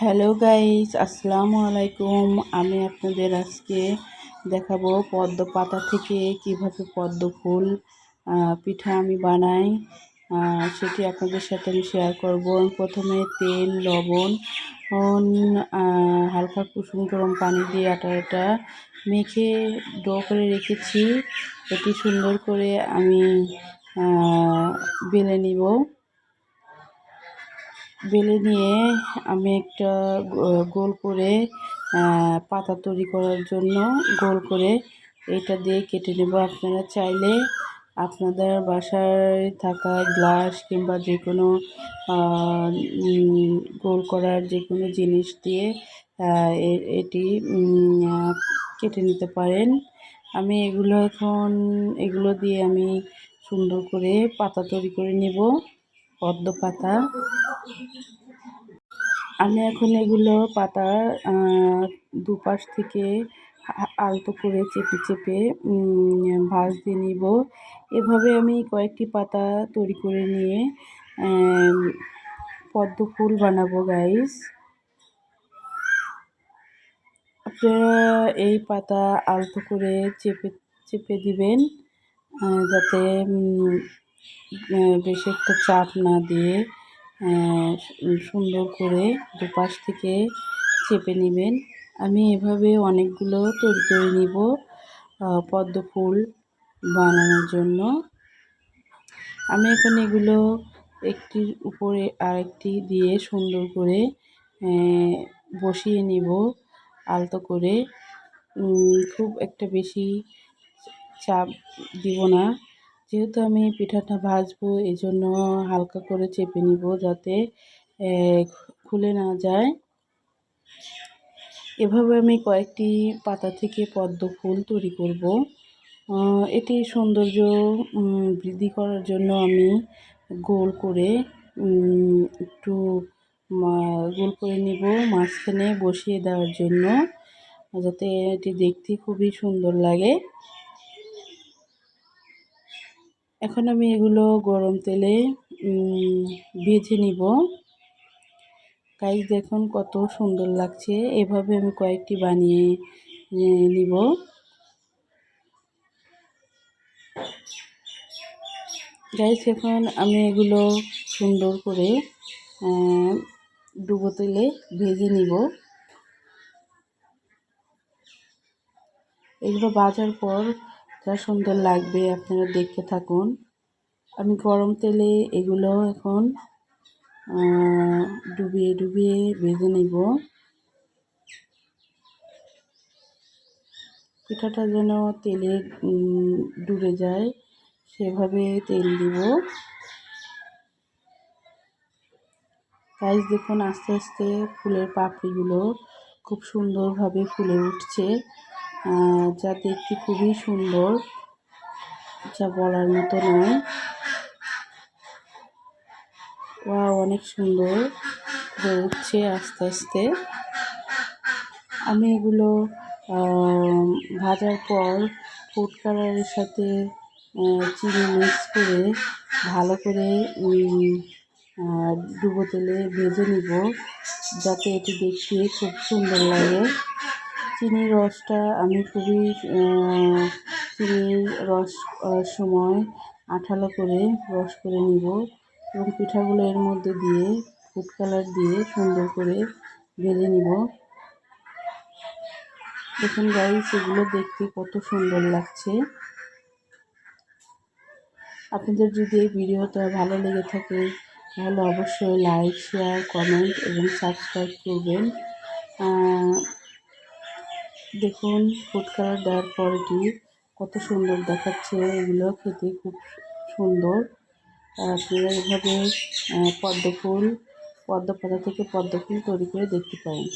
Hello guys, আসসালামু আলাইকুম। আমি আপনাদের আজকে দেখাবো পদ্ম পাতা থেকে কীভাবে পদ্ম ফুল পিঠা আমি বানাই। সেটি আপনাদের সাথে আমি শেয়ার করব। প্রথমে তেল, লবণ হালকা কুসুম গরম পানি দিয়ে আটাটা মেখে ডো করে রেখেছি। এটি সুন্দর করে আমি বেলে নিব। বেলে নিয়ে আমি একটা গোল করে পাতা তৈরি করার জন্য গোল করে এটা দিয়ে কেটে নেব। আপনারা চাইলে আপনাদের বাসায় থাকা গ্লাস কিংবা যে কোনো গোল করার যে কোনো জিনিস দিয়ে এটি কেটে নিতে পারেন। আমি এগুলো এখন, এগুলো দিয়ে আমি সুন্দর করে পাতা তৈরি করে নেব। পদ্ম পাতা। আমি এখন এগুলো পাতা দুপাশ থেকে আলতো করে চেপে চেপে ভাঁজ দিয়ে নিব। এভাবে আমি কয়েকটি পাতা তৈরি করে নিয়ে পদ্ম ফুল বানাবো গাইস আপনারা এই পাতা আলতো করে চেপে চেপে দিবেন যাতে বেশি একটা চাপ না দিয়ে সুন্দর করে দুপাশ থেকে চেপে নেবেন। আমি এভাবে অনেকগুলো তৈরি করে নিব পদ্ম ফুল বানানোর জন্য। আমি এখন এগুলো একটির উপরে আরেকটি দিয়ে সুন্দর করে বসিয়ে নিব আলতো করে। খুব একটা বেশি চাপ দিব না। যেহেতু আমি পিঠাটা ভাজবো এই জন্য হালকা করে চেপে নিব যাতে খুলে না যায়। এভাবে আমি কয়েকটি পাতা থেকে পদ্ম ফুল তৈরি করব। এটি সৌন্দর্য বৃদ্ধি করার জন্য আমি গোল করে একটু গোল করে নিব মাঝখানে বসিয়ে দেওয়ার জন্য, যাতে এটি দেখতে খুবই সুন্দর লাগে। এখন আমি এগুলো গরম তেলে ভেজে নিব। গাইজ দেখুন কত সুন্দর লাগছে। এভাবে আমি কয়েকটি বানিয়ে নিব। গাইজ এখন আমি এগুলো সুন্দর করে ডুবো তেলে ভেজে নিব। এগুলো বাজার পর যা সুন্দর লাগবে আপনারা দেখতে থাকুন। আমি গরম তেলে এগুলো এখন ডুবিয়ে ডুবিয়ে ভেজে নেব। পিঠাটা যেন তেলে ডুবে যায়, সেভাবে তেল দিব। গাইজ দেখুন আস্তে আস্তে ফুলের পাপড়িগুলো খুব সুন্দরভাবে ফুলে উঠছে। যা দেখতে খুবই সুন্দর যা বলার মতো নয়। ওয়া অনেক সুন্দর হয়ে উঠছে আস্তে আস্তে। আমি এগুলো ভাজার পর ফুড কালারের সাথে চিনি মিক্স করে ভালো করে ডুবো তেলে ভেজে নিব, যাতে এটি দেখতে খুব সুন্দর লাগে। চিনির রসটা আমি খুবই চিনির রস সময় আঠালো করে রস করে নিব এবং পিঠাগুলো এর মধ্যে দিয়ে, ফুড কালার দিয়ে সুন্দর করে ভেজে নিব। দেখুন গাইস এগুলো দেখতে কত সুন্দর লাগছে। আপনাদের যদি এই ভিডিওটা ভালো লেগে থাকে, তাহলে অবশ্যই লাইক শেয়ার কমেন্ট এবং সাবস্ক্রাইব করবেন। দেখুন ফুড কালার দেওয়ার পরটি কত সুন্দর দেখাচ্ছে। এগুলো খেতে খুব সুন্দর। আপনারা এভাবে পদ্ম ফুল, পদ্ম পাতা থেকে পদ্ম ফুল তৈরি করে দেখতে পারেন।